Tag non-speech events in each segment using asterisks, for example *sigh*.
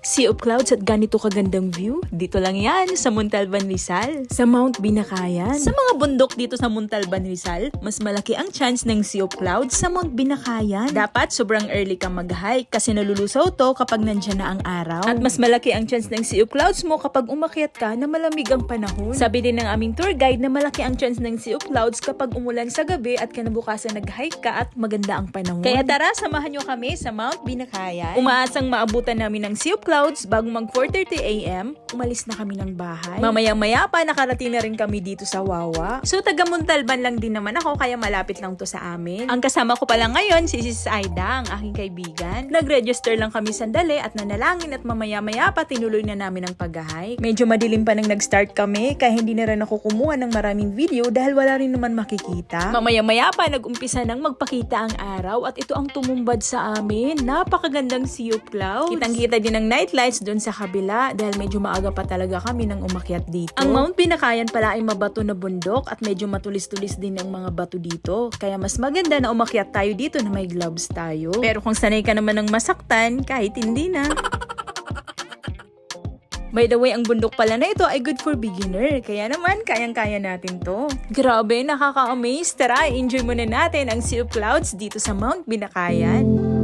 Sea of clouds at ganito kagandang view. Dito lang yan, sa Montalban, Rizal. Sa Mount Binakayan. Sa mga bundok dito sa Montalban, Rizal, mas malaki ang chance ng Sea of clouds sa Mount Binakayan. Dapat sobrang early kang mag-hike kasi nalulusaw to kapag nandyan na ang araw. At mas malaki ang chance ng Sea of clouds mo kapag umakyat ka na malamig ang panahon. Sabi din ng aming tour guide na malaki ang chance ng Sea of clouds kapag umulan sa gabi at kinabukasan nag-hike ka at maganda ang panahon. Kaya tara, samahan nyo kami sa Mount Binakayan. Umaasang maabutan namin ng Sea of Clouds bago mag 4.30 a.m. Umalis na kami ng bahay. Mamayang maya pa, nakarating na rin kami dito sa Wawa. So, taga Montalban lang din naman ako, kaya malapit lang to sa amin. Ang kasama ko pala ngayon, si Sis Aida, ang aking kaibigan. Nag-register lang kami sandali at nanalangin at mamaya-maya pa tinuloy na namin ang pag-hike. Medyo madilim pa nang nag-start kami, kaya hindi na rin ako kumuha ng maraming video dahil wala rin naman makikita. Mamaya-maya pa, nag-umpisa nang magpakita ang araw at ito ang tumumbad sa amin. Napakagandang sea of clouds. Kitang-kita din ang night lights doon sa kabila dahil medyo maaga pa talaga kami nang umakyat dito. Ang Mount Binakayan pala ay mabato na bundok at medyo matulis-tulis din ang mga bato dito. Kaya mas maganda na umakyat tayo dito na may gloves tayo. Pero kung sanay ka naman ng masaktan, kahit hindi na. By the way, ang bundok pala na ito ay good for beginner. Kaya naman, kayang-kaya natin to. Grabe, nakaka-amaze. Tara, enjoy muna natin ang Sea of Clouds dito sa Mount Binakayan.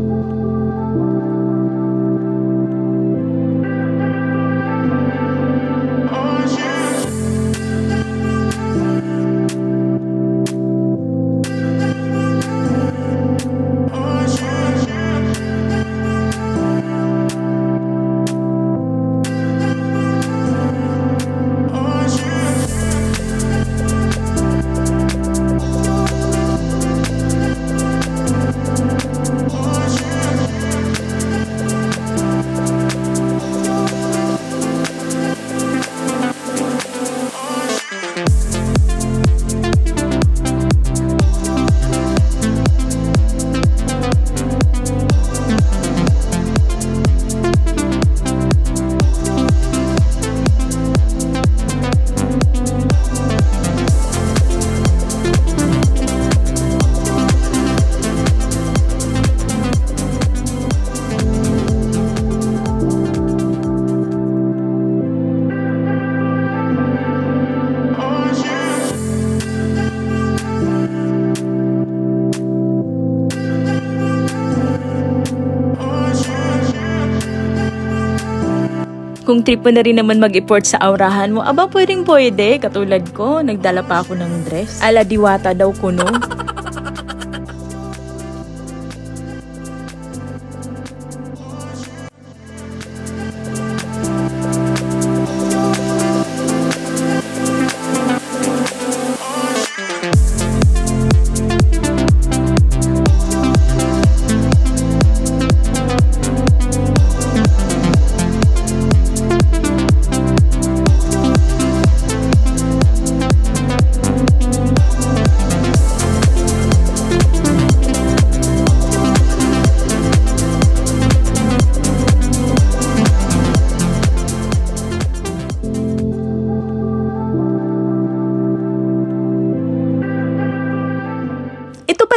Kung trip mo na rin naman mag-import sa aurahan mo, aba pwedeng pwede. Katulad ko, nagdala pa ako ng dress. Ala diwata daw kuno.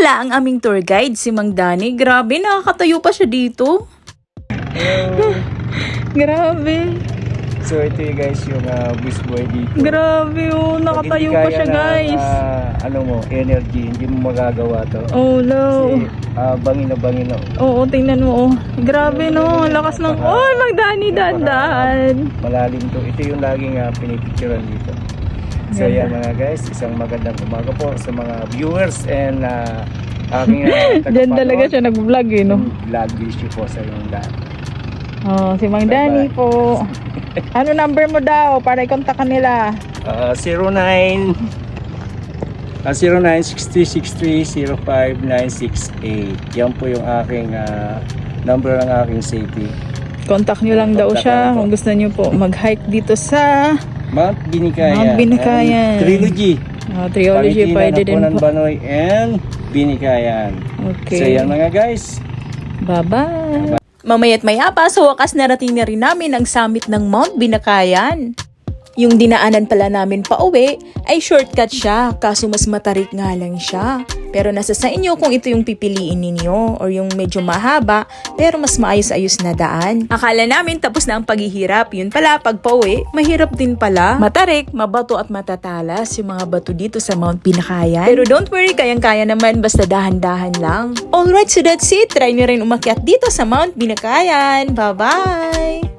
Pala ang aming tour guide, si Mang Dani. Grabe, nakakatayo pa siya dito. Grabe. So ito yung guys yung uh, bus boy dito. Grabe oh, nakatayo pa siya guys. ano mo, energy, hindi mo magagawa to. Oh no. Kasi ah, bangin na bangin na. Oo, tingnan mo oh. Grabe no, ang lakas ng... Oh, Mang Dani, dahan Malalim to. Ito yung laging uh, pinipicturean dito. So yan mga guys, isang magandang umaga po sa mga viewers and uh, aking *laughs* uh, Diyan talaga siya nag-vlog eh, no? Vlog issue po sa yung lahat. Oh, si Mang Bye-bye. Dani po. *laughs* Ano number mo daw para i-contact ka nila? Uh, 09 uh, 0963630598 Yan po yung aking uh, number ng aking safety. Contact nyo lang daw siya kung gusto nyo po mag-hike dito sa Mount Binikayan. Mount Binikayan. and Trilogy. Triology. Palitina, Pwede din po. Banoy and Binikayan. So Okay. yan mga guys. Bye-bye. Mamaya't maya pa, sa wakas narating na rin namin ang summit ng Mount Binakayan. Yung dinaanan pala namin pa uwi ay shortcut siya kaso mas matarik nga lang siya. Pero nasa sa inyo kung ito yung pipiliin ninyo or yung medyo mahaba pero mas maayos-ayos na daan. Akala namin tapos na ang paghihirap. Yun pala pag pauwi, mahirap din pala. Matarik, mabato at matatalas yung mga bato dito sa Mount Pinakayan. Pero don't worry, kayang-kaya naman basta dahan-dahan lang. Alright, so that's it. Try nyo rin umakyat dito sa Mount Binakayan. Bye-bye!